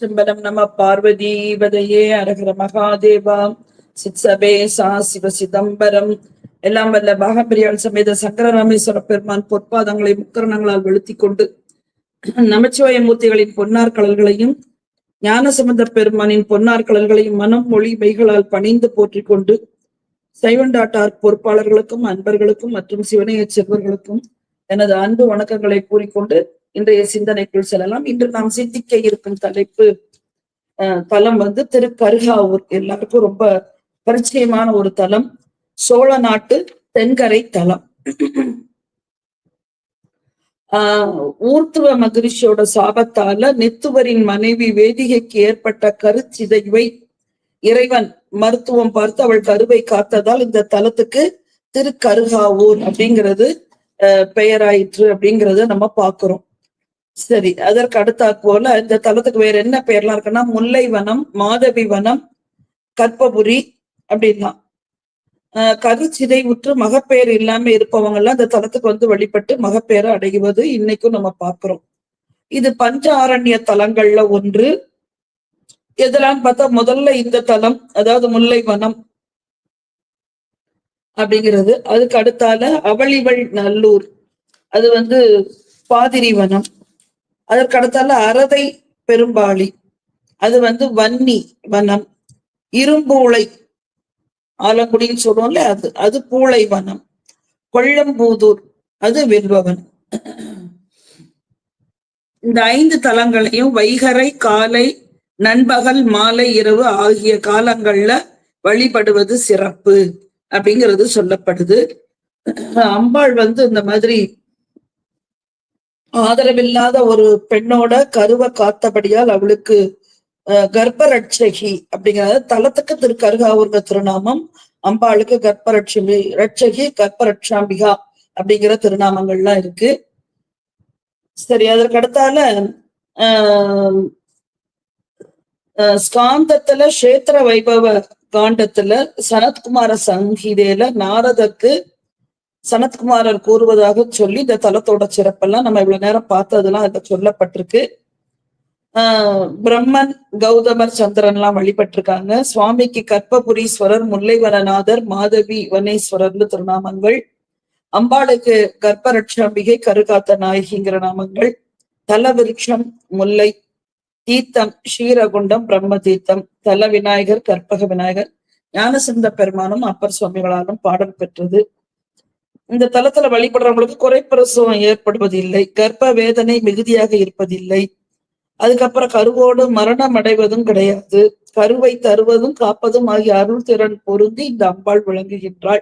சிம்பரம் நம பார்வதி பதையே அரகர மகாதேவா சித்சபேசா சிவ சிதம்பரம். எல்லாம் வல்ல பாகப்பிரியாள் சமேத சங்கரராமேஸ்வர பெருமான் பொற்பாதங்களை முக்கரணங்களால் வெளுத்தி கொண்டு நமச்சிவாய மூர்த்திகளின் பொன்னார் கலல்களையும் ஞானசம்பந்த பெருமானின் பொன்னார் கலல்களையும் மனம் மொழி மெய்களால் பணிந்து போற்றிக் கொண்டு சைவண்டாட்டார் பொறுப்பாளர்களுக்கும் அன்பர்களுக்கும் மற்றும் சிவனைய செல்வர்களுக்கும் எனது அன்பு வணக்கங்களை கூறிக்கொண்டு இன்றைய சிந்தனைக்குள் செல்லலாம். இன்று நாம் சிந்திக்க இருக்கும் தலைப்பு தலம் வந்து திருக்கருகாவூர். எல்லாருக்கும் ரொம்ப பரிச்சயமான ஒரு தலம். சோழ நாட்டு தென்கரை தலம். ஆஹ் ஊர்த்துவ மகிழ்ச்சியோட சாபத்தால நெத்துவரின் மனைவி வேதிகைக்கு ஏற்பட்ட கருச்சிதைவை இறைவன் மருத்துவம் பார்த்து அவள் கருவை காத்ததால் இந்த தலத்துக்கு திருக்கருகாவூர் அப்படிங்கிறது பெயராயிற்று அப்படிங்கறத நம்ம பார்க்கிறோம். சரி அதற்கு அடுத்தாற் போல இந்த தலத்துக்கு வேற என்ன பெயர்லாம் இருக்குன்னா முல்லை வனம் மாதவி வனம் கற்பபுரி அப்படின்லாம். ஆஹ் கருச்சிதை உற்று மகப்பேர் இல்லாம இருப்பவங்க எல்லாம் இந்த தலத்துக்கு வந்து வழிபட்டு மகப்பேறு அடைவது இன்னைக்கும் நம்ம பார்க்கிறோம். இது பஞ்ச ஆரண்ய தலங்கள்ல ஒன்று. எதெல்லாம் பார்த்தா முதல்ல இந்த தலம் அதாவது முல்லை வனம் அப்படிங்கிறது. அதுக்கு அடுத்தால அவளிவள் நல்லூர். அது வந்து பாதிரி வனம் அதற்கு அடுத்தால அரதை பெரும்பாளி அது வந்து வன்னி வனம். இரும்பூளை ஆலங்குடின்னு சொல்லுவோம்ல அது அது பூளை வனம். கொள்ளம்பூதூர் அது வில்வவன் இந்த ஐந்து தலங்களையும் வைகரை காலை நண்பகல் மாலை இரவு ஆகிய காலங்கள்ல வழிபடுவது சிறப்பு. அப்படிங்கிறது சொல்லப்படுது. அம்பாள் வந்து இந்த மாதிரி ஆதரவில்லாத ஒரு பெண்ணோட கருவை காத்தபடியால் அவளுக்கு கர்ப்பரட்சகி அப்படிங்கிறது தலத்துக்கு திரு கருகாவூர்க திருநாமம். அம்பாளுக்கு கர்ப்பரட்சமி ரட்சகி கர்ப்பரட்சாம்பிகா அப்படிங்கிற திருநாமங்கள்லாம் இருக்கு. சரி அதற்கு அடுத்தால ஆஹ் ஆஹ் ஸ்காந்தத்துல கஷேத்திர வைபவ காண்டத்துல சனத்குமார சங்கீதையில நாரதக்கு சனத்குமாரர் கூறுவதாக சொல்லி இந்த தலத்தோட சிறப்பெல்லாம் நம்ம இவ்வளவு நேரம் பார்த்ததெல்லாம் அதுல சொல்லப்பட்டிருக்கு. ஆஹ் பிரம்மன் கௌதமர் சந்திரன் எல்லாம் வழிபட்டிருக்காங்க. சுவாமிக்கு கற்பபுரீஸ்வரர் முல்லைவனநாதர் மாதவி வனேஸ்வரர்னு திருநாமங்கள். அம்பாளுக்கு கர்ப்பரட்சாம்பிகை கருகாத்த நாயகிங்கிற நாமங்கள். தல விருட்சம் முல்லை தீர்த்தம் ஷீரகுண்டம் பிரம்ம தீர்த்தம் தல விநாயகர் கற்பக விநாயகர் ஞானசிந்த பெருமானும் அப்பர் சுவாமிகளாலும் பாடல் பெற்றது. இந்த தளத்துல வழிபடுறவங்களுக்கு குறைப்பிரசவம் ஏற்படுவதில்லை. கர்ப்ப வேதனை மிகுதியாக இருப்பதில்லை. அதுக்கப்புறம் கருவோடு மரணம் அடைவதும் கிடையாது. கருவை தருவதும் காப்பதும் ஆகிய அருள் திறன் பொருந்தி இந்த அம்பாள் விளங்குகின்றாள்.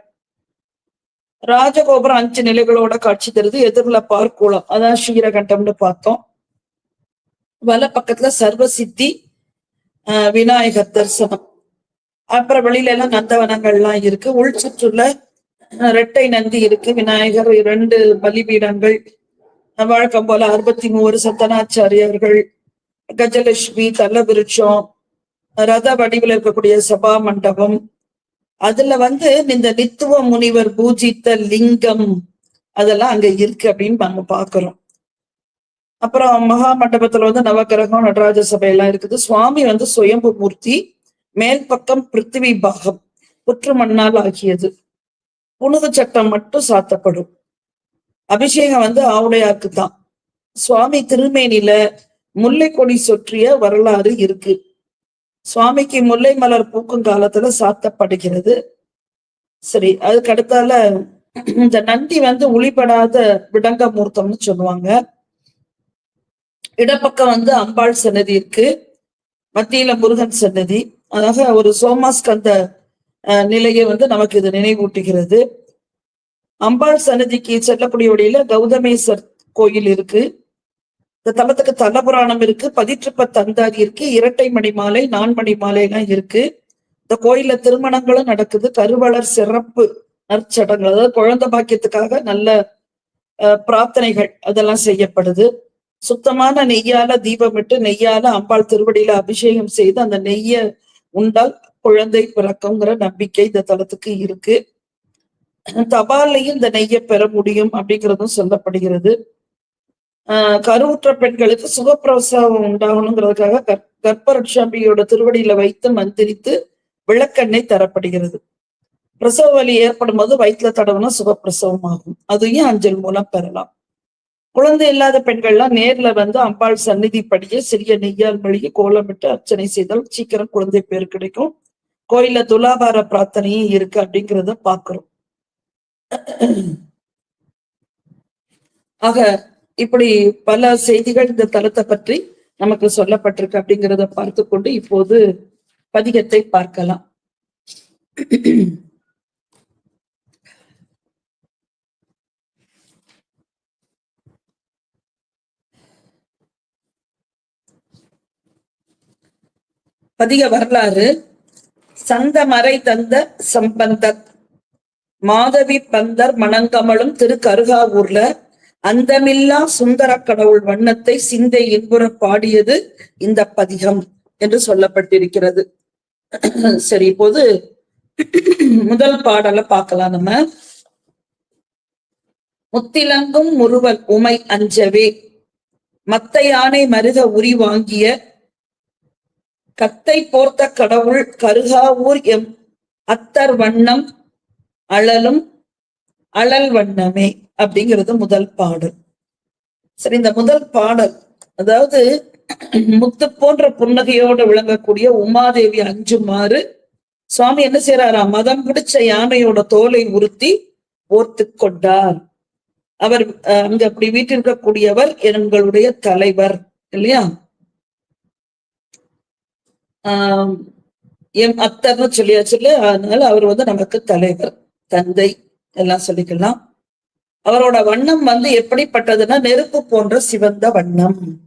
ராஜகோபுரம் அஞ்சு நிலைகளோட காட்சி தருது. எதிரில பார்க்குளம். அதான் ஸ்ரீரகண்டம்னு பார்த்தோம். வல பக்கத்துல சர்வசித்தி ஆஹ் விநாயகர் தரிசனம். அப்புறம் வெளியில எல்லாம் நந்தவனங்கள்லாம் இருக்கு. உள் சுற்றுல இரட்டை ரெட்டை நந்தி இருக்கு. விநாயகர் இரண்டு பலிபீடங்கள். வழக்கம் போல அறுபத்தி மூவர் சத்தனாச்சாரியர்கள் கஜலட்சுமி தலபிருச்சம் ரத வடிவில் இருக்கக்கூடிய சபா மண்டபம். அதுல வந்து இந்த நித்துவ முனிவர் பூஜித்த லிங்கம் அதெல்லாம் அங்க இருக்கு அப்படின்னு நாங்க பாக்குறோம். அப்புறம் மகா மண்டபத்துல வந்து நவகிரகம் நடராஜ சபை எல்லாம் இருக்குது. சுவாமி வந்து சுயம்பு மூர்த்தி மேல் பக்கம் பிருத்திவி பாகம். புற்று மண்ணால் ஆகியது. புனித சட்டம் மட்டும் சாத்தப்படும். அபிஷேகம் வந்து ஆவுடையாக்கு தான் சுவாமி திருமேனில முல்லை கொடி சொற்றிய வரலாறு இருக்கு. சுவாமிக்கு முல்லை மலர் பூக்கும் காலத்துல சாத்தப்படுகிறது. சரி அதுக்கு அடுத்தால இந்த நந்தி வந்து ஒளிபடாத விடங்க மூர்த்தம்னு சொல்லுவாங்க. இடப்பக்கம் வந்து அம்பாள் சன்னதி இருக்கு. மத்தியில முருகன் சன்னதி. அதாக ஒரு சோமாஸ்கந்த நிலையை வந்து நமக்கு இது நினைவூட்டுகிறது. அம்பாள் சன்னதிக்கு செல்லக்கூடிய வழியில கௌதமேஸ்வர் கோயில் இருக்கு. இந்த தலத்துக்கு தலபுராணம் இருக்கு. பதிற்றுப்ப தந்தாதி இருக்கு. இரட்டை மணி மாலை நான்மணி மாலை எல்லாம் இருக்கு. இந்த கோயில்ல திருமணங்களும் நடக்குது. கருவளர் சிறப்பு நற்சடங்கு அதாவது குழந்தை பாக்கியத்துக்காக நல்ல அஹ், பிரார்த்தனைகள் அதெல்லாம் செய்யப்படுது. சுத்தமான நெய்யால தீபமிட்டு நெய்யால அம்பாள் திருவடியில அபிஷேகம் செய்து அந்த நெய்ய உண்டால் குழந்தை பிறக்குங்கிற நம்பிக்கை இந்த தலத்துக்கு இருக்கு. தபாலையும் இந்த நெய்யை பெற முடியும் அப்படிங்கிறதும் சொல்லப்படுகிறது. ஆஹ் கருவுற்ற பெண்களுக்கு சுகப்பிரசவம் உண்டாகணுங்கிறதுக்காக கற் கற்பரட்சாம்பியோட திருவடியில வைத்து மந்திரித்து விளக்கெண்ணெய் தரப்படுகிறது. பிரசவ வலி ஏற்படும் போது வயிற்றுல தடவுனா சுகப்பிரசவம் ஆகும் அதையும் அஞ்சல் மூலம் பெறலாம். குழந்தை இல்லாத பெண்கள்லாம் நேர்ல வந்து அம்பாள் சந்நிதி படிய சிறிய நெய்யால் மொழியை கோலமிட்டு அர்ச்சனை செய்தால் சீக்கிரம் குழந்தை பேர் கிடைக்கும். கோயில்ல துலாபார பிரார்த்தனையும் இருக்கு அப்படிங்கிறத பாக்குறோம். ஆக இப்படி பல செய்திகள் இந்த தலத்தை பற்றி நமக்கு சொல்லப்பட்டிருக்கு அப்படிங்கிறத பார்த்து கொண்டு இப்போது பதிகத்தை பார்க்கலாம். பதிக வரலாறு சந்தமறை தந்த சம்பந்தர் மாதவி பந்தர் மணங்கமலும் திரு கருகாவூர்ல அந்தமில்லா சுந்தர கடவுள் வண்ணத்தை சிந்தை இன்புற பாடியது இந்த பதிகம் என்று சொல்லப்பட்டிருக்கிறது. சரி இப்போது முதல் பாடலை பார்க்கலாம் நம்ம. முத்திலங்கும் முருவல் உமை அஞ்சவே மத்த யானை மருக உரி வாங்கிய கத்தை போர்த்த கடவுள் கருகாவூர் எம் அத்தர் வண்ணம் அழலும் அழல் வண்ணமே அப்படிங்கிறது முதல் பாடல். சரி இந்த முதல் பாடல் அதாவது முத்து போன்ற புன்னகையோடு விளங்கக்கூடிய உமாதேவி அஞ்சுமாறு சுவாமி என்ன செய்யறாரா மதம் பிடிச்ச யானையோட தோலை உறுத்தி ஓர்த்து கொண்டார். அவர் அங்க அப்படி வீட்டிருக்கக்கூடியவர் எங்களுடைய தலைவர் இல்லையா? ஆஹ் எம் அத்தர்னு சொல்லியாச்சு அதனால அவர் வந்து நமக்கு தலைவர் தந்தை எல்லாம் சொல்லிக்கலாம். அவரோட வண்ணம் வந்து எப்படிப்பட்டதுன்னா நெருப்பு போன்ற சிவந்த வண்ணம்.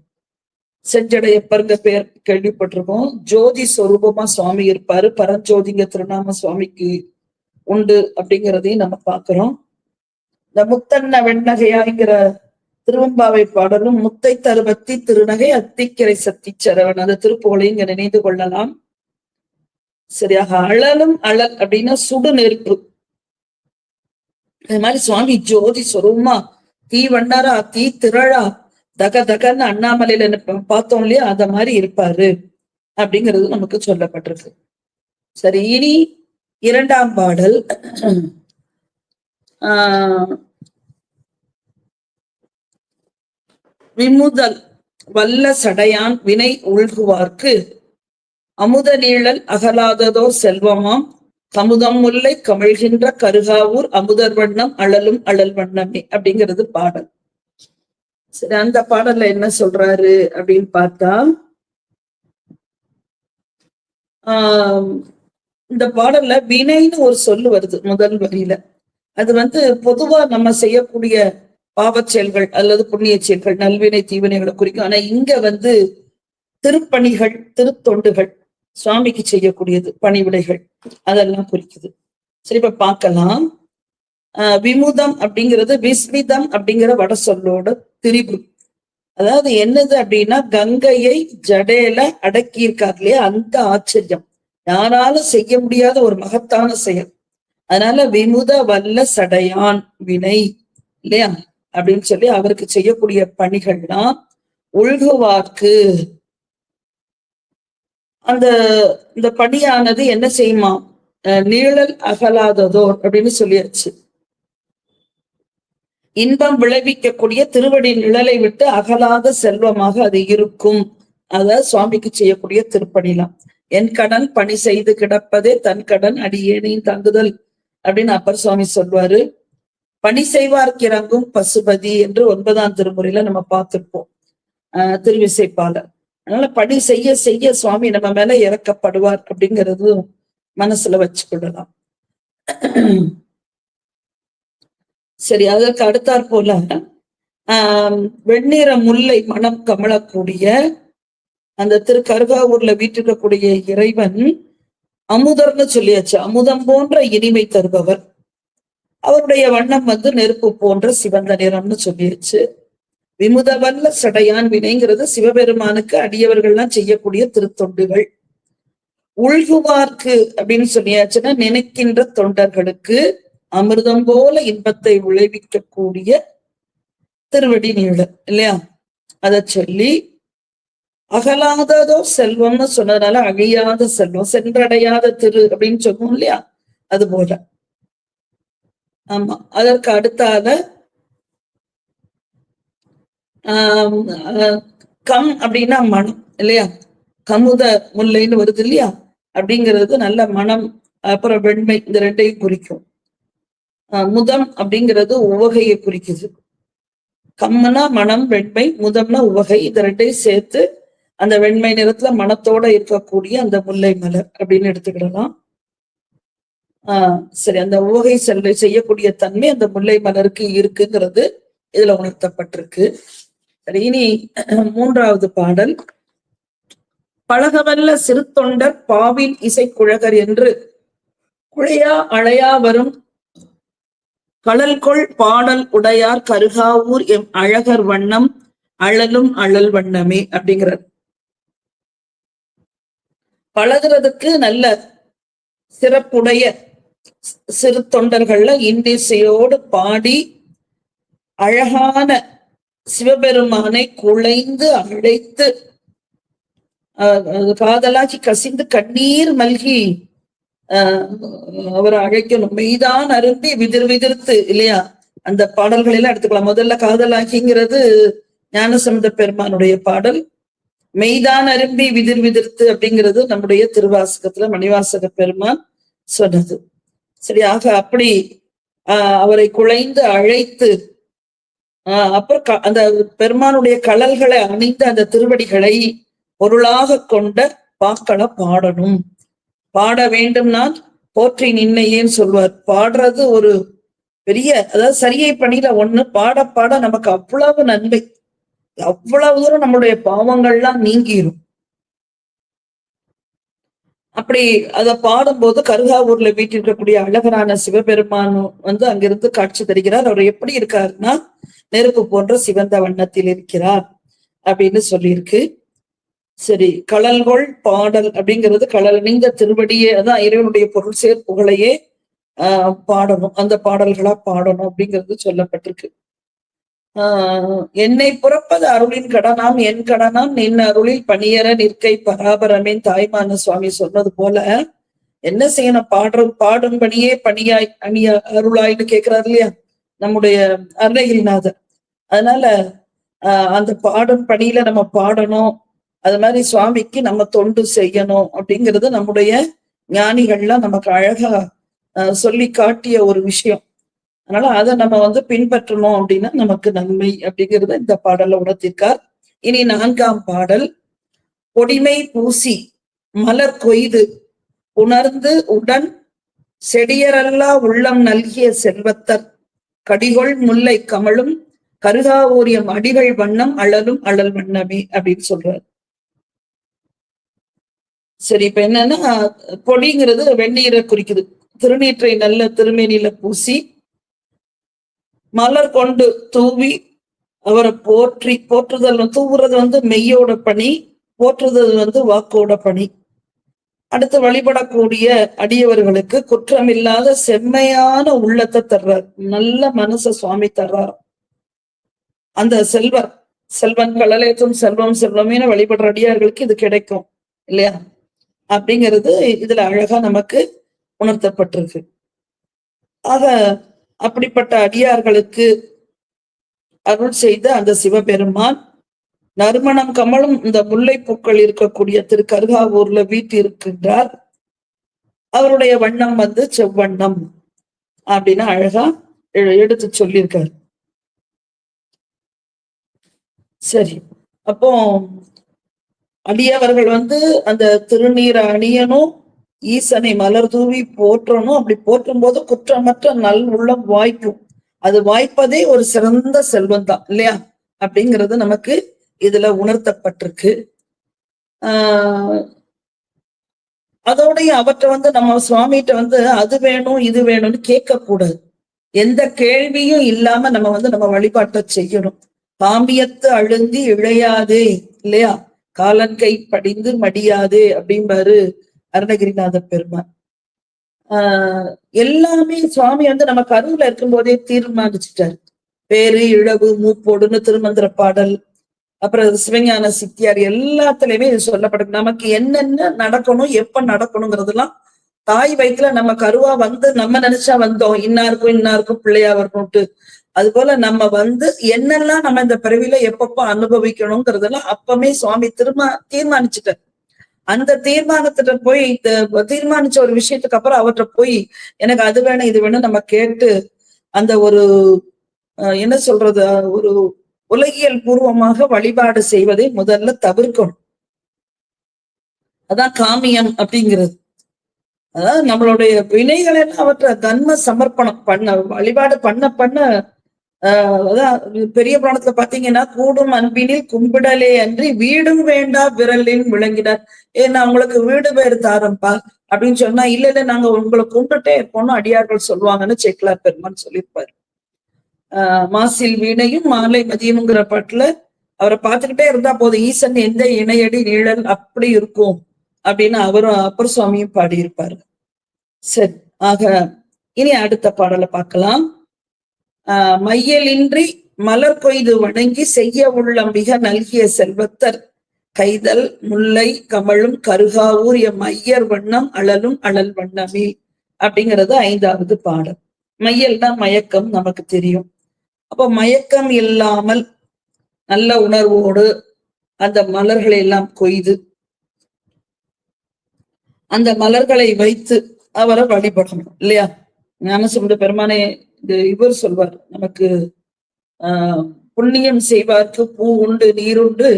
செஞ்சடையப்பருங்க பேர் கேள்விப்பட்டிருக்கோம். ஜோதி சொரூபமா சுவாமி இருப்பாரு. பரஞ்சோதிங்க திருநாம சுவாமிக்கு உண்டு அப்படிங்கிறதையும் நம்ம பாக்குறோம் இந்த முத்தன்ன வெண்ணகையாங்கிற திருவம்பாவை பாடலும் முத்தை தருபத்தி திருநகை அத்திக்கரை சத்தி சரவன் அந்த திருப்புகளை இங்க நினைந்து கொள்ளலாம். சரியாக அழலும் அழல் அப்படின்னா சுடு நெருப்பு அது மாதிரி சுவாமி ஜோதி சொருமா தீ வண்ணரா தீ திரழா தக தகன்னு அண்ணாமலையில பார்த்தோம் இல்லையா? அத மாதிரி இருப்பாரு அப்படிங்கிறது நமக்கு சொல்லப்பட்டிருக்கு. சரி இனி இரண்டாம் பாடல். ஆஹ் விமுதல் வல்ல சடையான் வினை உள்குவார்க்கு. அமுத நீழல் அகலாததோ செல்வமாம். கமுதம் முல்லை கமிழ்கின்ற கருகாவூர் அமுதர் வண்ணம் அழலும் அழல் வண்ணமே அப்படிங்கிறது பாடல். சரி அந்த பாடல்ல என்ன சொல்றாரு அப்படின்னு பார்த்தா ஆஹ் இந்த பாடல்ல வினைன்னு ஒரு சொல்லு வருது முதல் வரியில. அது வந்து பொதுவா நம்ம செய்யக்கூடிய பாவச் செயல்கள் அல்லது புண்ணிய செயல்கள் நல்வினை தீவினைகளை குறிக்கும். ஆனா இங்க வந்து திருப்பணிகள் திருத்தொண்டுகள் சுவாமிக்கு செய்யக்கூடியது பணிவிடைகள் அதெல்லாம் குறிக்குது. சரி இப்ப பார்க்கலாம். ஆஹ் விமுதம் அப்படிங்கிறது விஸ்மிதம் அப்படிங்கிற வட சொல்லோட திரிபு. அதாவது என்னது அப்படின்னா கங்கையை ஜடையில அடக்கியிருக்கார் இல்லையா? அந்த ஆச்சரியம். யாராலும் செய்ய முடியாத ஒரு மகத்தான செயல். அதனால விமுத வல்ல சடையான் வினை இல்லையா? அப்படின்னு சொல்லி அவருக்கு செய்யக்கூடிய பணிகள்லாம் உள்குவாக்கு அந்த இந்த பணியானது என்ன செய்யுமா? நீழல் அகலாததோர் அப்படின்னு சொல்லியாச்சு. இன்பம் விளைவிக்கக்கூடிய திருவடி நிழலை விட்டு அகலாத செல்வமாக அது இருக்கும். அத சுவாமிக்கு செய்யக்கூடிய திருப்பணிலாம். என் கடன் பணி செய்து கிடப்பதே தன் கடன் அடியேனையும் தங்குதல் அப்படின்னு அப்பர் சுவாமி சொல்வாரு. பணி செய்வார்க்கு இறங்கும் பசுபதி என்று ஒன்பதாம் திருமுறையில நம்ம பார்த்திருப்போம். ஆஹ் திருவிசைப்பாளர் அதனால பணி செய்ய செய்ய சுவாமி நம்ம மேல இறக்கப்படுவார் அப்படிங்கிறது மனசுல வச்சுக்கொள்ளலாம். சரி அதற்கு அடுத்தாற் போல ஆஹ் வெண்ணிற முல்லை மனம் கமலக்கூடிய அந்த திரு கருகாவூர்ல வீட்டிருக்கக்கூடிய இறைவன் அமுதர்னு சொல்லியாச்சு. அமுதம் போன்ற இனிமை தருபவர். அவருடைய வண்ணம் வந்து நெருப்பு போன்ற சிவந்த நிறம்னு சொல்லியாச்சு விமுதவல்ல சடையான் வினைங்கிறது சிவபெருமானுக்கு அடியவர்கள்லாம் செய்யக்கூடிய திருத்தொண்டுகள். உள்குவார்க்கு அப்படின்னு சொல்லியாச்சுன்னா நினைக்கின்ற தொண்டர்களுக்கு அமிர்தம் போல இன்பத்தை விளைவிக்கக்கூடிய திருவடி நீளம் இல்லையா? அத சொல்லி அகலாததோ செல்வம்னு சொன்னதுனால அழியாத செல்வம் சென்றடையாத திரு அப்படின்னு சொல்லுவோம் இல்லையா? அது போல ஆமா அதற்கு அடுத்தாக ஆஹ் கம் அப்படின்னா மனம் இல்லையா? கமுத முல்லைன்னு வருது இல்லையா? அப்படிங்கிறது நல்ல மனம் அப்புறம் வெண்மை இந்த ரெண்டையும் குறிக்கும். முதம் அப்படிங்கிறது உவகையை குறிக்குது. கம்முனா மனம் வெண்மை முதம்னா உவகை இந்த ரெண்டையும் சேர்த்து அந்த வெண்மை நிறத்துல மனத்தோட இருக்கக்கூடிய அந்த முல்லை மலர் அப்படின்னு எடுத்துக்கிடலாம். ஆஹ் சரி அந்த ஊகை செல்லை செய்யக்கூடிய தன்மை அந்த முல்லை மலருக்கு இருக்குங்கிறது இதுல உணர்த்தப்பட்டிருக்கு. சரி இனி மூன்றாவது பாடல். பழகவல்ல சிறு தொண்டர் பாவின் இசைக்குழகர் என்று குழையா அழையா வரும் கடல்கொள் பாடல் உடையார் கருகாவூர் எம் அழகர் வண்ணம் அழலும் அழல் வண்ணமே அப்படிங்கிறார். பழகுறதுக்கு நல்ல சிறப்புடைய சிறு தொண்டர்கள்ல இந்திசையோடு பாடி அழகான சிவபெருமானை குழைந்து அழைத்து காதலாகி கசிந்து கண்ணீர் மல்கி ஆஹ் அவரை அழைக்கணும். மெய்தான் அருந்தி விதிர் விதிர்த்து இல்லையா? அந்த பாடல்கள் எல்லாம் எடுத்துக்கலாம். முதல்ல காதலாகிங்கிறது ஞானசமுத பெருமானுடைய பாடல். மெய்தான் அரும்பி விதிர் விதிர்த்து அப்படிங்கிறது நம்முடைய திருவாசகத்துல மணிவாசக பெருமான் சொன்னது. சரியாக அப்படி ஆஹ் அவரை குழைந்து அழைத்து ஆஹ் அப்புறம் அந்த பெருமானுடைய கலல்களை அணிந்த அந்த திருவடிகளை பொருளாக கொண்ட பாக்களை பாடணும். பாட வேண்டும்னால் போற்றி நின்னையேன்னு சொல்வார். பாடுறது ஒரு பெரிய அதாவது சரியை பணியில ஒண்ணு பாட பாட நமக்கு அவ்வளவு நன்மை. அவ்வளவு தூரம் நம்மளுடைய பாவங்கள்லாம் நீங்கிரும். அப்படி அத பாடும்போது கருகாவூர்ல வீட்டிருக்கக்கூடிய அழகரான சிவபெருமான் வந்து அங்கிருந்து காட்சி தருகிறார். அவர் எப்படி இருக்காருன்னா நெருப்பு போன்ற சிவந்த வண்ணத்தில் இருக்கிறார் அப்படின்னு சொல்லியிருக்கு. சரி கழல்கொள் பாடல் அப்படிங்கிறது கழல் நீங்க திருவடியே அதான் இறைவனுடைய பொருள் சேர் புகழையே ஆஹ் பாடணும். அந்த பாடல்களா பாடணும் அப்படிங்கிறது சொல்லப்பட்டிருக்கு. என்னை புறப்பது அருளின் கடனாம் என் கடனாம் நின் அருளில் பணியற நிற்கை பராபரமே தாய்மான சுவாமி சொன்னது போல என்ன செய்யணும்? பாடுற பாடும்படியே பணியாய் அணியா அருளாய்னு கேட்கிறார் இல்லையா? நம்முடைய அருணகிரிநாதர் அதனால ஆஹ் அந்த பாடும் பணியில நம்ம பாடணும். அது மாதிரி சுவாமிக்கு நம்ம தொண்டு செய்யணும் அப்படிங்கிறது நம்முடைய ஞானிகள்லாம் நமக்கு அழகா ஆஹ் சொல்லி காட்டிய ஒரு விஷயம். அதனால அதை நம்ம வந்து பின்பற்றணும் அப்படின்னா நமக்கு நன்மை அப்படிங்கிறத இந்த பாடல்ல உணர்த்திருக்கார். இனி நான்காம் பாடல் பொடிமை பூசி மலர் கொய்து உணர்ந்து உடன் செடியரல்லா உள்ளம் நல்கிய செல்வத்தர் கடிகொள் முல்லை கமழும் கருகாவூரியம் அடிகள் வண்ணம் அழலும் அழல் வண்ணமே அப்படின்னு சொல்றாரு. சரி இப்ப என்னன்னா பொடிங்கிறது வெந்நீரை குறிக்குது. திருநீற்றை நல்ல திருமேனியில பூசி மலர் கொண்டு தூவி அவரை போற்றி போற்றுதல் தூவுறது வந்து மெய்யோட பணி போற்றுதல் வந்து வாக்கோட பணி. அடுத்து வழிபடக்கூடிய அடியவர்களுக்கு குற்றமில்லாத செம்மையான உள்ளத்தை தர்றார். நல்ல மனச சுவாமி தர்றார். அந்த செல்வர் செல்வன் கடலேற்றும் செல்வம் செல்வமேன வழிபடுற அடியார்களுக்கு இது கிடைக்கும் இல்லையா? அப்படிங்கிறது இதுல அழகா நமக்கு உணர்த்தப்பட்டிருக்கு. ஆக அப்படிப்பட்ட அடியார்களுக்கு அருள் செய்த அந்த சிவபெருமான் நறுமணம் கமலும் இந்த முல்லை பூக்கள் இருக்கக்கூடிய திரு கருகாவூர்ல வீட்டு இருக்கின்றார் அவருடைய வண்ணம் வந்து செவ்வண்ணம் அப்படின்னு அழகா எ- எடுத்து சொல்லியிருக்காரு. சரி அப்போ அடியவர்கள் வந்து அந்த திருநீரை அணியனும் ஈசனை மலர் தூவி போற்றணும். அப்படி போற்றும் போது குற்றமற்ற நல் உள்ளம் வாய்க்கும். அது வாய்ப்பதே ஒரு சிறந்த செல்வம் தான் இல்லையா? அப்படிங்கிறது நமக்கு இதுல உணர்த்தப்பட்டிருக்கு. ஆஹ் அதோடய அவற்றை வந்து நம்ம சுவாமிகிட்ட வந்து அது வேணும் இது வேணும்னு கேட்கக்கூடாது. எந்த கேள்வியும் இல்லாம நம்ம வந்து நம்ம வழிபாட்டை செய்யணும். பாம்பியத்து அழுந்தி இழையாதே இல்லையா? காலன் கை படிந்து மடியாதே அப்படிம்பாரு. அருணகிரிநாத பெருமான் ஆஹ் எல்லாமே சுவாமி வந்து நம்ம கருவுல இருக்கும்போதே தீர்மானிச்சுட்டாரு. பேரு இழவு மூப்போடுன்னு திருமந்திர பாடல் அப்புறம் சிவஞான சித்தியார் எல்லாத்துலயுமே இது சொல்லப்படும். நமக்கு என்னென்ன நடக்கணும் எப்ப நடக்கணுங்கிறதெல்லாம் தாய் வயிற்றுல நம்ம கருவா வந்து நம்ம நினைச்சா வந்தோம். இன்னாருக்கும் இன்னாருக்கும் பிள்ளையா வரணும்ட்டு. அது போல நம்ம வந்து என்னெல்லாம் நம்ம இந்த பிறவில எப்பப்போ அனுபவிக்கணுங்கிறதெல்லாம் அப்பமே சுவாமி திரும்ப தீர்மானிச்சுட்டார். அந்த தீர்மானத்திட்ட போய் தீர்மானிச்ச ஒரு விஷயத்துக்கு அப்புறம் அவர்கிட்ட போய் எனக்கு அது வேணும் இது வேணும் நம்ம கேட்டு அந்த ஒரு அஹ், என்ன சொல்றது ஒரு உலகியல் பூர்வமாக வழிபாடு செய்வதை முதல்ல தவிர்க்கணும். அதான் காமியம் அப்படிங்கிறது. அதாவது நம்மளுடைய வினைகள் எல்லாம் அவற்றை தன்ம சமர்ப்பணம் பண்ண வழிபாடு பண்ண பண்ண அதான் பெரிய புராணத்துல பாத்தீங்கன்னா கூடும் அன்பினில் கும்பிடலே அன்றி வீடும் வேண்டா விரலின் விளங்கினார். ஏன்னா உங்களுக்கு வீடு பேர் தாரம்பா அப்படின்னு சொன்னா இல்ல இல்ல நாங்க உங்களை கும்பிட்டுட்டே இருப்போம்னு அடியார்கள் சொல்லுவாங்கன்னு செக்லார் பெருமான் சொல்லியிருப்பாரு. ஆஹ் மாசில் வீணையும் மாலை மதியம்ங்கிற பாட்டுல அவரை பார்த்துக்கிட்டே இருந்தா போதும் ஈசன் எந்த இணையடி நிழல் அப்படி இருக்கும்? அப்படின்னு அவரும் அப்பர் சுவாமியும் பாடியிருப்பாரு. சரி ஆக இனி அடுத்த பாடலை பார்க்கலாம். மையலின்றி மலர் கொய்து வணங்கி செய்ய உள்ள மிக நல்கிய செல்வத்தர். கைதல் முல்லை கமழும் கருகாவூர் எம் ஐயர் வண்ணம் அழலும் அழல் வண்ணமே அப்படிங்கிறது ஐந்தாவது பாடல். மையல்னா மயக்கம் நமக்கு தெரியும். அப்போ மயக்கம் இல்லாமல் நல்ல உணர்வோடு அந்த மலர்களை எல்லாம் கொய்து அந்த மலர்களை வைத்து அவரை வழிபடணும் இல்லையா? ஞானசுமந்த பெருமானை இவர் சொல்வார் நமக்கு ஆஹ் புண்ணியம் செய்வார்க்கு பூ உண்டு நீருண்டு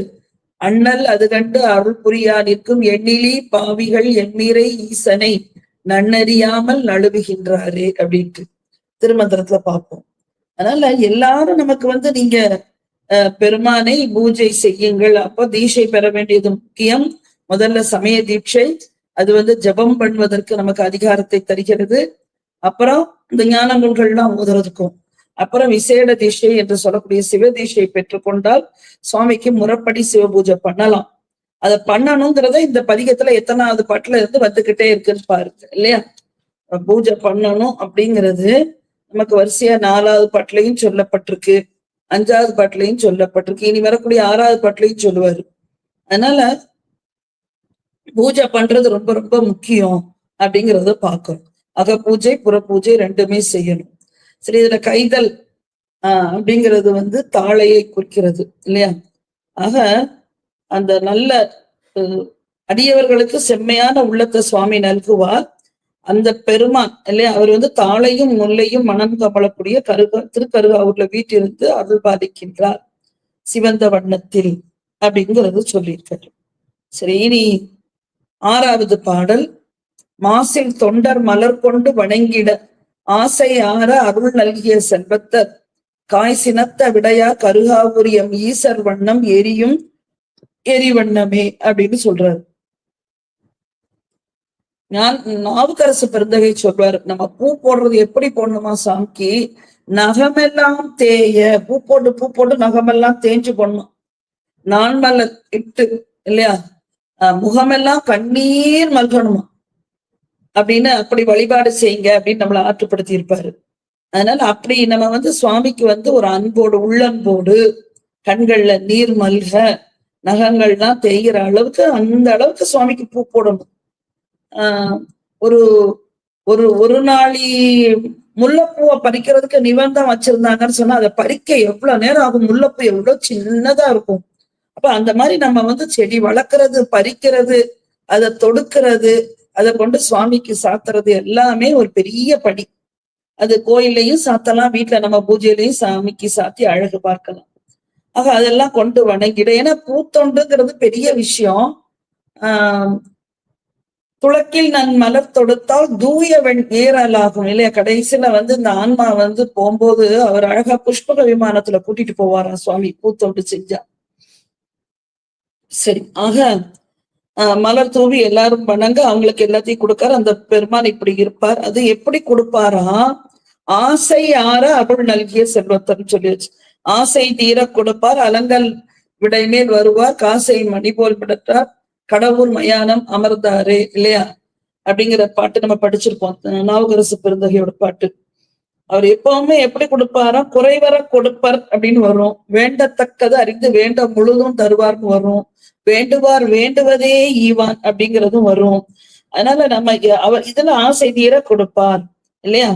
அண்ணல் அது கண்டு அருள் புரியா நிற்கும். எண்ணிலி பாவிகள் எண்ணீரை ஈசனை நன்னறியாமல் நழுவுகின்றாரே அப்படின்ட்டு திருமந்திரத்துல பார்ப்போம். அதனால எல்லாரும் நமக்கு வந்து நீங்க அஹ், பெருமானை பூஜை செய்யுங்கள். அப்போ தீட்சை பெற வேண்டியது முக்கியம். முதல்ல சமய தீட்சை அது வந்து ஜெபம் பண்ணுவதற்கு நமக்கு அதிகாரத்தை தருகிறது. அப்புறம் இந்த ஞான நூல்கள்லாம் ஓதுறதுக்கும் அப்புறம் விசேட திசை என்று சொல்லக்கூடிய சிவ தீட்சை பெற்றுக்கொண்டால் சுவாமிக்கு முறைப்படி சிவ பூஜை பண்ணலாம். அதை பண்ணணுங்கிறத இந்த பதிகத்துல எத்தனாவது பாட்டுல இருந்து வந்துகிட்டே இருக்குன்னு பாருங்க இல்லையா? பூஜை பண்ணணும் அப்படிங்கிறது நமக்கு வரிசையா நாலாவது பாட்டுலயும் சொல்லப்பட்டிருக்கு அஞ்சாவது பாட்டுலயும் சொல்லப்பட்டிருக்கு இனி வரக்கூடிய ஆறாவது பாட்டுலையும் சொல்லுவாரு. அதனால பூஜை பண்றது ரொம்ப ரொம்ப முக்கியம் அப்படிங்கறத பாக்குறோம் அக பூஜை புற பூஜை ரெண்டுமே செய்யணும். சரி இதுல கைதல் ஆஹ் அப்படிங்கிறது வந்து தாளையை குறிக்கிறது இல்லையா? ஆக அந்த நல்ல அடியவர்களுக்கு செம்மையான உள்ளத்தை சுவாமி நல்குவார். அந்த பெருமான் இல்லையா? அவர் வந்து தாளையும் முல்லையும் மனம் கமலக்கூடிய கருகா திருக்கருகாவூர்ல வீட்டிலிருந்து அருள் பாதிக்கின்றார் சிவந்த வண்ணத்தில் அப்படிங்கிறது சொல்லியிருக்காரு. சரி இனி ஆறாவது பாடல். மாசில் தொண்டர் மலர் கொண்டு வணங்கிட ஆசை ஆற அருள் நல்கிய செல்வத்தர். காய் சினத்த விடையா கருகாவுரியம் ஈசர் வண்ணம் எரியும் எரிவண்ணமே அப்படின்னு சொல்றாரு. நான் நாவுக்கரசு பெருந்தகை சொல்வார் நம்ம பூ போடுறது எப்படி போடணுமா சாமிக்கு நகமெல்லாம் தேய பூ போட்டு பூ போட்டு நகமெல்லாம் தேஞ்சு போடணும். நான் மல்ல இட்டு இல்லையா? ஆஹ் முகமெல்லாம் கண்ணீர் மல்கணுமா? அப்படின்னு அப்படி வழிபாடு செய்யுங்க அப்படின்னு நம்மளை ஆற்றுப்படுத்தி இருப்பாரு அதனால அப்படி நம்ம வந்து சுவாமிக்கு வந்து ஒரு அன்போடு உள்ளன்போடு கண்கள்ல நீர் மல்க நகங்கள்லாம் தேய்கிற அளவுக்கு அந்த அளவுக்கு சுவாமிக்கு பூ போடணும். ஆஹ் ஒரு ஒரு ஒரு நாளி முல்லைப்பூவை பறிக்கிறதுக்கு நிபந்தம் வச்சிருந்தாங்கன்னு சொன்னா அதை பறிக்க எவ்வளவு நேரம் ஆகும்? முல்லைப்பூ எவ்வளவு சின்னதா இருக்கும். அப்ப அந்த மாதிரி நம்ம வந்து செடி வளர்க்கறது பறிக்கிறது அதை தொடுக்கிறது அதை கொண்டு சுவாமிக்கு சாத்துறது எல்லாமே ஒரு பெரிய படி. அது கோயில்லையும் சாத்தலாம் வீட்டுல நம்ம பூஜையிலையும் சாமிக்கு சாத்தி அழகு பார்க்கலாம். ஆக அதெல்லாம் கொண்டு வணங்கிடும் ஏன்னா பூத்தொண்டுங்கிறது பெரிய விஷயம். ஆஹ் துளக்கில் நான் மலர் தொடுத்தால் தூய வெண் ஏறலாகும். இல்லையா? கடைசியில வந்து இந்த ஆன்மா வந்து போகும்போது அவர் அழகா புஷ்பக விமானத்துல கூட்டிட்டு போவாராம் சுவாமி பூத்தொண்டு செஞ்சா. சரி ஆக மலர் தூவி எல்லாரும் வணங்க அவங்களுக்கு எல்லாத்தையும் கொடுக்காரு. அந்த பெருமான் இப்படி இருப்பார். அது எப்படி கொடுப்பாரா? ஆசை ஆற அருள் நல்கிய செல்வத்தன் சொல்லியாச்சு. ஆசை தீர கொடுப்பார். அலங்கல் விடைமேல் வருவார். காசை மணி போல் விடற்றார் கடவுள் மயானம் அமர்ந்தாரே இல்லையா? அப்படிங்கிற பாட்டு நம்ம படிச்சிருப்போம். நாவுகரசு பெருந்தகையோட பாட்டு. அவர் எப்பவுமே எப்படி கொடுப்பாரா? குறைவர கொடுப்பர் அப்படின்னு வரும். வேண்டத்தக்கது அறிந்து வேண்ட முழுதும் தருவார்னு வரும். வேண்டுவார் வேண்டுவதே ஈவான் அப்படிங்கிறதும் வரும். அதனால நம்ம அவர் இதுல ஆசை தீர கொடுப்பார் இல்லையா?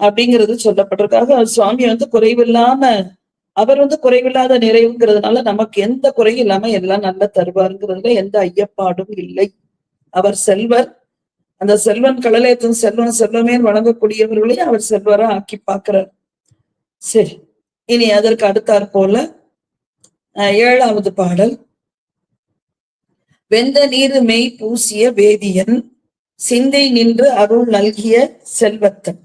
அப்படிங்கிறது சொல்லப்பட்டிருக்காக சுவாமி வந்து குறைவில்லாம அவர் வந்து குறைவில்லாத நிறைவுங்கிறதுனால நமக்கு எந்த குறையும் இல்லாம எல்லாம் நல்லா தருவாருங்கிறதுல எந்த ஐயப்பாடும் இல்லை. அவர் செல்வர் அந்த செல்வன் கடலேத்தும் செல்வன் செல்வமே வழங்கக்கூடியவர்களையும் அவர் செல்வரா ஆக்கி பார்க்கிறார். சரி இனி அதற்கு அடுத்தாற் போல ஏழாவது பாடல். வெந்த நீர் மெய் பூசிய வேதியன் சிந்தை நின்று அருள் நல்கிய செல்வத்தன்.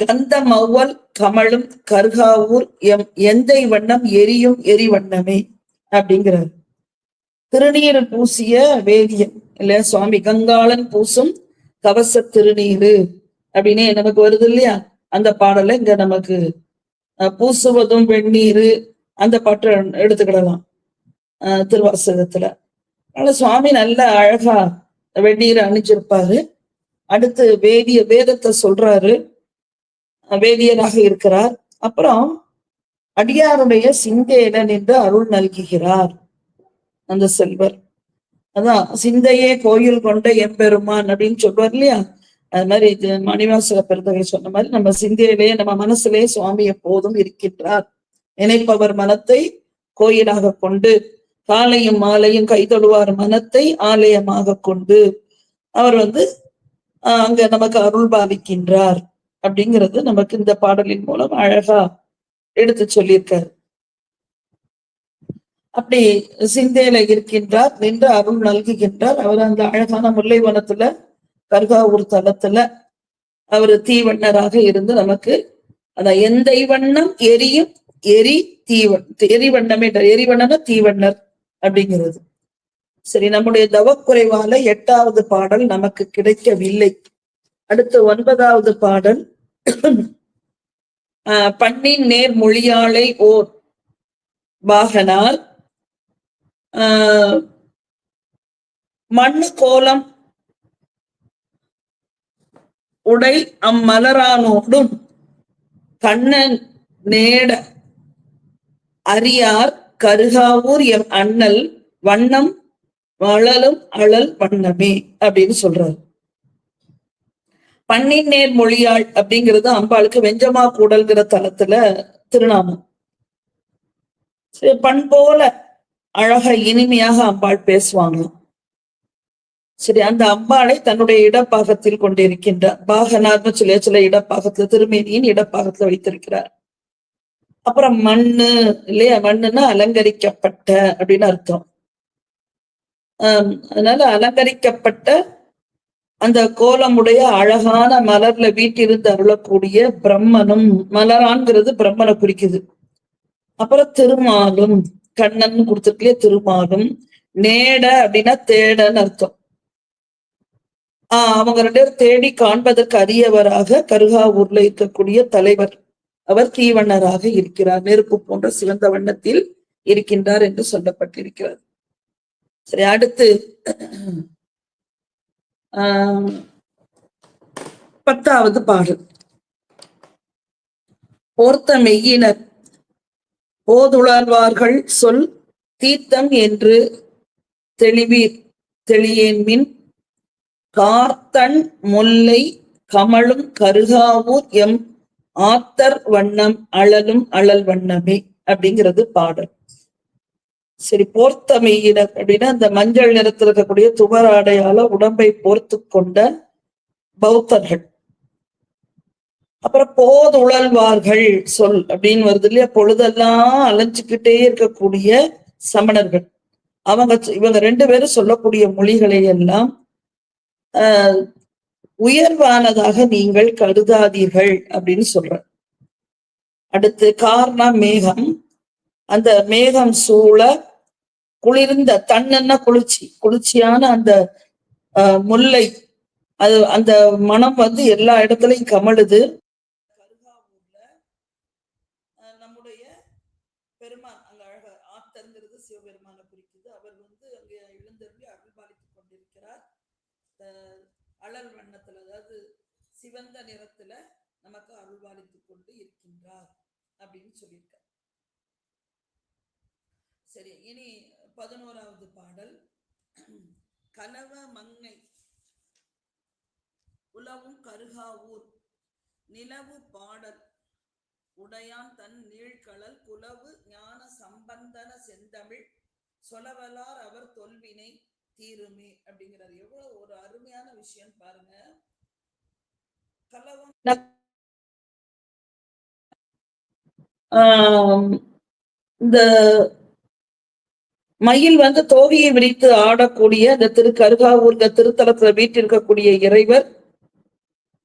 கந்த மௌவல் கமலும் கருகாவூர் எம் எந்தை வண்ணம் எரியும் எரிவண்ணமே அப்படிங்கிறார். திருநீர் பூசிய வேதியன் இல்ல சுவாமி கங்காளன் பூசும் கவச திருநீரு அப்படின்னு நமக்கு வருது இல்லையா? அந்த பாடலை இங்க நமக்கு பூசுவதும் வெந்நீரு அந்த பாட்டை எடுத்துக்கிடலாம். திருவாசகத்துல. அதனால சுவாமி நல்ல அழகா வெந்நீர் அணிஞ்சிருப்பாரு. அடுத்து வேதிய வேதத்தை சொல்றாரு. வேதியனாக வேதியராக இருக்கிறார். அப்புறம் அடியாருடைய சிந்தையில நின்று அருள் நல்குகிறார் அந்த செல்வர். அதான் சிந்தையே கோயில் கொண்ட எம்பெருமான் அப்படின்னு சொல்வார் இல்லையா? அது மாதிரி இது மணிவாசக பெருந்தகை சொன்ன மாதிரி நம்ம சிந்தையிலேயே நம்ம மனசுலயே சுவாமி எப்போதும் இருக்கின்றார். நினைப்பவர் மனத்தை கோயிலாக கொண்டு காலையும் மாலையும் கைதொழுவார் மனத்தை ஆலயமாக கொண்டு அவர் வந்து அங்க நமக்கு அருள் பாவிக்கின்றார் அப்படிங்கிறது நமக்கு இந்த பாடலின் மூலம் அழகா எடுத்து சொல்லியிருக்காரு. அப்படி சிந்தையில இருக்கின்றார் நின்று அருள் நல்குகின்றார். அவர் அந்த அழகான முல்லை வனத்துல கர்காவூர் தலத்துல அவர் தீவண்ணராக இருந்து நமக்கு அதான் எந்தை வண்ணம் எரியும் எரி தீவன் எரிவண்ணமே எரிவண்ணன தீவண்ணர். அப்படிங்கிறது. சரி நம்முடைய தவக்குறைவால எட்டாவது பாடல் நமக்கு கிடைக்கவில்லை. அடுத்து ஒன்பதாவது பாடல். ஆஹ் பண்ணின் நேர் மொழியாளை ஓர் வாகனார் ஆஹ் மண்ணு கோலம் உடை அம்மலரானோடும் கண்ணன் நேட அரியார் கருகாவூர் எம் அண்ணல் வண்ணம் வளலும் அழல் வண்ணமே அப்படின்னு சொல்றாரு. பண்ணின் நேர் மொழியாள் அப்படிங்கிறது அம்பாளுக்கு வெஞ்சமா கூடல்கிற தலத்துல திருநாமம். பண் போல அழகா இனிமையாக அம்பாள் பேசுவாங்க. சரி அந்த அம்பாளை தன்னுடைய இடப்பாகத்தில் கொண்டிருக்கின்றார் பாகநாத்ம சொல்லி சில இடப்பாகத்துல திருமேனியின் இடப்பாகத்துல வைத்திருக்கிறார். அப்புறம் மண்ணு இல்லையா? மண்ணுன்னா அலங்கரிக்கப்பட்ட அப்படின்னு அர்த்தம். ஆஹ் அதனால அலங்கரிக்கப்பட்ட அந்த கோலமுடைய அழகான மலர்ல வீட்டிலிருந்து அருளக்கூடிய பிரம்மனும் மலரான்கிறது பிரம்மனை குறிக்குது. அப்புறம் திருமாலும் கண்ணன் கொடுத்துருக்கலையே திருமாலும் நேட அப்படின்னா தேடன்னு அர்த்தம். ஆஹ் அவங்க ரெண்டு பேரும் தேடி காண்பதற்கு அரியவராக கருகாவூர்ல இருக்கக்கூடிய தலைவர். அவர் தீவண்ணராக இருக்கிறார். நெருப்பு போன்ற சிவந்த வண்ணத்தில் இருக்கின்றார் என்று சொல்லப்பட்டிருக்கிறது. சரி அடுத்து ஆஹ் பத்தாவது பாடல். போர்த்த மெய்யினர் போதுழல்வார்கள் சொல் தீர்த்தம் என்று தெளிவீர் தெளியேன் மின் கார்த்தன் முல்லை கமலும் கருகாவூர் எம் ஆத்தர் வண்ணம் அழலும் அழல் வண்ணமே அப்படிங்கிறது பாடல். சரி போர்த்தமையின அப்படின்னா அந்த மஞ்சள் நிறத்தில் இருக்கக்கூடிய துவர் ஆடையால உடம்பை போர்த்து கொண்ட பௌத்தர்கள். அப்புறம் போதுழல்வார்கள் சொல் அப்படின்னு வருது இல்லையா? பொழுதெல்லாம் அலைஞ்சுக்கிட்டே இருக்கக்கூடிய சமணர்கள். அவங்க இவங்க ரெண்டு பேரும் சொல்லக்கூடிய மொழிகளை எல்லாம் உயர்வானதாக நீங்கள் கருதாதீர்கள் அப்படின்னு சொல்ற அடுத்து காரணம் மேகம். அந்த மேகம் சூழ குளிர்ந்த தன்னென்ன குளிர்ச்சி? குளிர்ச்சியான அந்த முல்லை. அது அந்த மனம் வந்து எல்லா இடத்துலையும் கமழுது. கருகாவூர்ல நம்முடைய பெருமான் அங்க அழக ஆத்தங்கிறது சிவபெருமானை குறிக்குது. அவர் வந்து அங்கே எழுந்தருளி அருள்பாலித்துக் கொண்டிருக்கிறார். அழல் வண்ணத்துல அதாவது சிவந்த நிறத்துல நமக்கு அருள்பாலித்துக் கொண்டு இருக்கின்றார் அப்படின்னு சொல்லியிருக்க சரி இனி பதினோராவது பாடல். கலவ மங்கை உலவும் கருகாவூர் நிலவு பாடல் உடையான் தன் நீழ்கழல் குலவு ஞான சம்பந்தன செந்தமிழ் சொலவலார் அவர் தொல்வினை தீருமே அப்படிங்கிறார். எவ்வளவு ஒரு அருமையான விஷயம் பாருங்க. இந்த மயில் வந்து தோகையை விரித்து ஆடக்கூடிய இந்த திரு கருகாவூர் திருத்தலத்துல வீட்டிருக்கக்கூடிய இறைவர்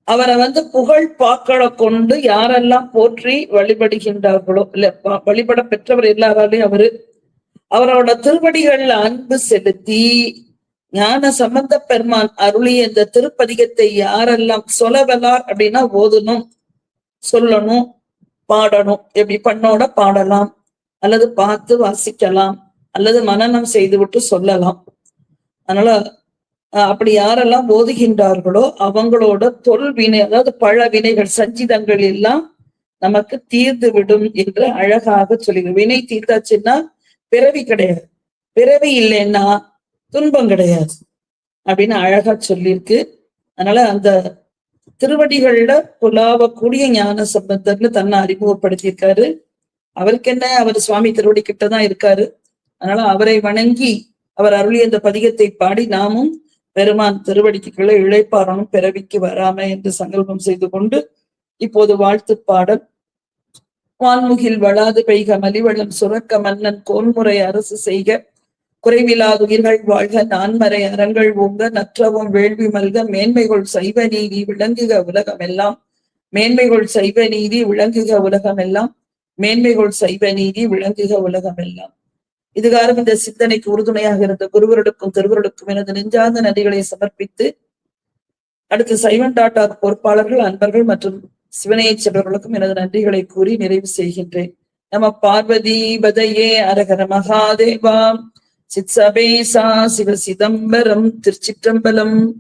அவரை வந்து புகழ் பாக்களை கொண்டு யாரெல்லாம் போற்றி வழிபடுகின்றார்களோ இல்ல வழிபட பெற்றவர் எல்லாராலையும் அவரு அவரோட திருவடிகள்ல அன்பு செலுத்தி ஞான சம்பந்த பெருமான் அருளி இந்த திருப்பதிகத்தை யாரெல்லாம் சொலவலார் அப்படின்னா ஓதணும் சொல்லணும் பாடணும். எப்படி? பண்ணோட பாடலாம் அல்லது பார்த்து வாசிக்கலாம் அல்லது மனனம் செய்துவிட்டு சொல்லலாம். அதனால அப்படி யாரெல்லாம் ஓதுகின்றார்களோ அவங்களோட தொல்வினை அதாவது பழ வினைகள் சஞ்சிதங்கள் எல்லாம் நமக்கு தீர்ந்து விடும் என்று அழகாக சொல்லி வினை தீர்த்தாச்சுன்னா பிறவி கிடையாது. பிறவி இல்லைன்னா துன்பம் கிடையாது. அப்படின்னு அழகா சொல்லியிருக்கு. அதனால அந்த திருவடிகள்ல புலாவக்கூடிய ஞான சம்பந்தர்னு தன்னை அறிமுகப்படுத்தியிருக்காரு. அவருக்கு என்ன? அவர் சுவாமி திருவடி கிட்டதான் இருக்காரு. அதனால அவரை வணங்கி அவர் அருளி இந்த பதிகத்தை பாடி நாமும் பெருமான் திருவடிக்குள்ள இழைப்பாரனும் பிறவிக்கு வராம என்று சங்கல்பம் செய்து கொண்டு இப்போது வாழ்த்து பாடல் வான்முகில் வளாது பெய்க மலிவளம் சுரக்க மன்னன் கோன்முறை அரசு செய்க. குறைவிலாது உயிர்கள் வாழ்க நான்மறை அறங்கள் ஓங்க நற்றவும் வேள்வி மல்க மேன்மைகள் சைவ நீதி விளங்குக உலகம் எல்லாம் மேன்மைகள் சைவ நீதி விளங்குக உலகம் எல்லாம் மேன்மைகள் சைவ நீதி விளங்குக உலகம் எல்லாம் இதுகாரம் இந்த சிந்தனைக்கு உறுதுணையாக இருந்த குருவருடுக்கும் திருவருடுக்கும் எனது நெஞ்சார்ந்த நன்றிகளை சமர்ப்பித்து அடுத்து சைவன் டாட்டா பொறுப்பாளர்கள் அன்பர்கள் மற்றும் சிவனையை செவர்களுக்கும் எனது நன்றிகளை கூறி நிறைவு செய்கின்றேன். நம பார்வதி பதையே அரகர மகாதேவா. சித் சபேசா சிவ சிதம்பரம் திருச்சிற்றம்பலம்.